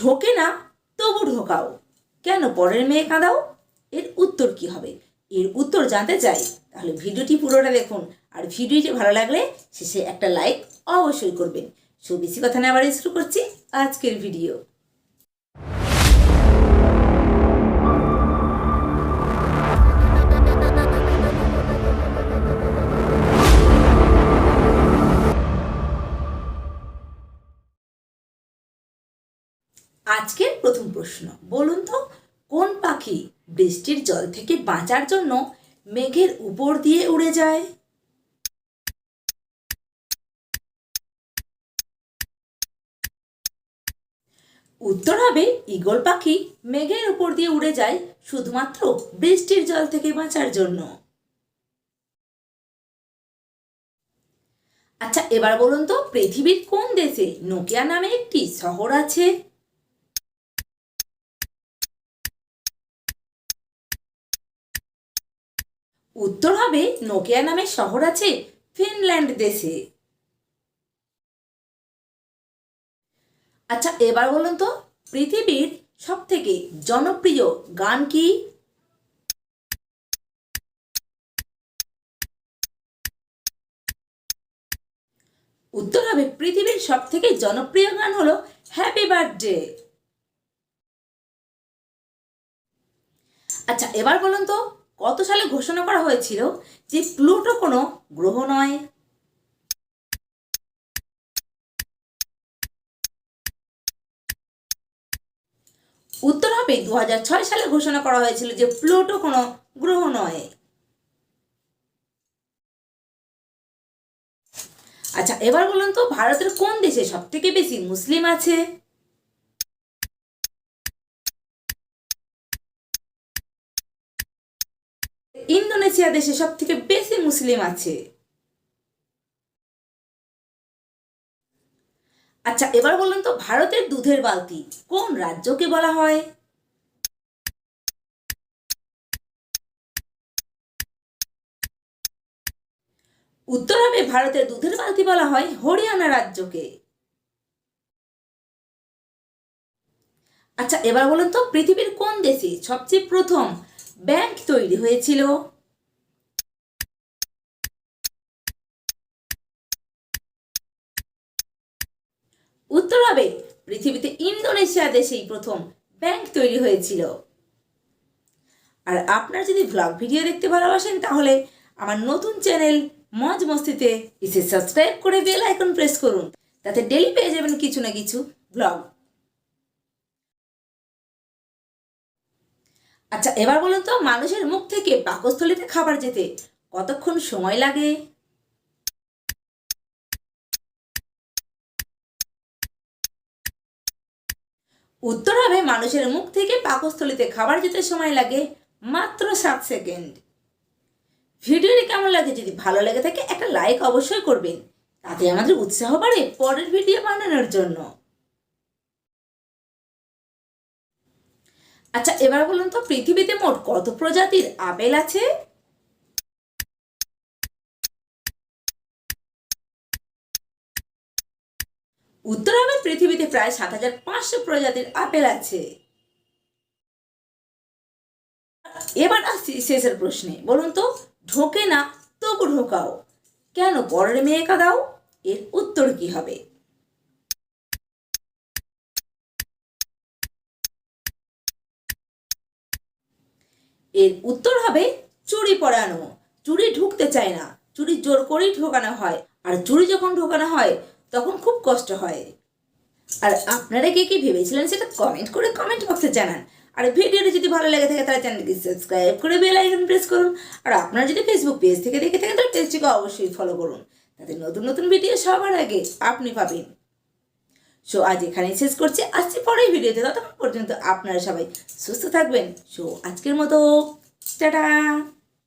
ঢোকে না, তবু ঢোকাও। কেন পরের মেয়ে কাঁদাও? এর উত্তর কি হবে? এর উত্তর জানতে চাই, তাহলে ভিডিওটি পুরোটা দেখুন। আর ভিডিওটি ভালো লাগলে শেষে একটা লাইক অবশ্যই করবেন। সো বেশি কথা না আবার শুরু করছি আজকের ভিডিও। আজকের প্রথম প্রশ্ন। বলুন তো, কোন পাখি বৃষ্টির জল থেকে বাঁচার জন্য মেঘের উপর দিয়ে উড়ে যায়? উত্তর হবে, ঈগল পাখি মেঘের উপর দিয়ে উড়ে যায় শুধুমাত্র বৃষ্টির জল থেকে বাঁচার জন্য। আচ্ছা এবার বলুন তো, পৃথিবীর কোন দেশে নোকিয়া নামে একটি শহর আছে? উত্তর হবে নোকিয়া নামে শহর আছে ফিনল্যান্ড দেশে। আচ্ছা এবার বলুন তো, পৃথিবীর সব থেকে জনপ্রিয় গান কি? উত্তর হবে, পৃথিবীর সব থেকে জনপ্রিয় গান হলো হ্যাপি বার্থডে আচ্ছা এবার বলুন তো কত সালে ঘোষণা করা হয়েছিল যে প্লুটো কোনো গ্রহ নয়? উত্তর হবে দু হাজার ছয় সালে ঘোষণা করা হয়েছিল যে প্লুটো কোনো গ্রহ নয়। আচ্ছা এবার বলুন তো, ভারতের কোন দেশে সব থেকে বেশি মুসলিম আছে? ইন্দোনেশিয়া দেশে সব থেকে বেশি মুসলিম আছে। আচ্ছা এবার বলুন তো, ভারতের দুধের বালতি কোন রাজ্যকে বলা হয়? উত্তর হবে ভারতের দুধের বালতি বলা হয় হরিয়ানা রাজ্যকে। আচ্ছা এবার বলুন তো, পৃথিবীর কোন দেশে সবচেয়ে প্রথম ব্যাংক তৈরি হয়েছিল। উত্তর হবে, পৃথিবীতে ইন্দোনেশিয়া দেশেই প্রথম ব্যাংক তৈরি হয়েছিল। আর আপনার যদি ভ্লগ ভিডিও দেখতে ভালোবাসেন, তাহলে আমার নতুন চ্যানেল মজ মস্তিতে এসে সাবস্ক্রাইব করে বেল আইকন প্রেস করুন। তাতে ডেলি পেয়ে যাবেন কিছু না কিছু ব্লগ আচ্ছা এবার বলুন তো, মানুষের মুখ থেকে পাকস্থলীতে খাবার যেতে কতক্ষণ সময় লাগে? উত্তর হবে, মানুষের মুখ থেকে পাকস্থলীতে খাবার যেতে সময় লাগে মাত্র সাত সেকেন্ড। ভিডিওটি কেমন লাগে, যদি ভালো লেগে থাকে, একটা লাইক অবশ্যই করবেন। তাতে আমাদের উৎসাহ বাড়ে পরের ভিডিও বানানোর জন্য। আচ্ছা এবার বলুন তো, পৃথিবীতে মোট কত প্রজাতির আপেল আছে? উত্তর হবে পৃথিবীতে প্রায় সাত হাজার পাঁচশো প্রজাতির আপেল আছে। এবার আসছি শেষের প্রশ্নে। বলুন তো, ঢোকে না, তবু ঢোকাও। কেন পরের মেয়ে কাদাও এর উত্তর কি হবে? এর উত্তর হবে চুরি পরানো। চুরি ঢুকতে চায় না। চুরি জোর করেই ঢোকানো হয়। আর চুরি যখন ঢোকানো হয়, তখন খুব কষ্ট হয়। আর আপনারা কে কি ভেবেছিলেন সেটা কমেন্ট করে কমেন্ট বক্সে জানান। আর ভিডিওটি যদি ভালো লেগে থাকে, তাহলে চ্যানেলটি সাবস্ক্রাইব করে বেল আইকন প্রেস করুন। আর আপনারা যদি ফেসবুক পেজ থেকে দেখে থাকেন, তাহলে পেজটিকে অবশ্যই ফলো করুন। তাতে নতুন নতুন ভিডিও সবার আগে আপনি পাবেন। সো আজ এখানেই শেষ করছি। আসছি পরের ভিডিওতে। ততক্ষণ পর্যন্ত আপনারা সবাই সুস্থ থাকবেন। সো আজকের মতো, টাটা!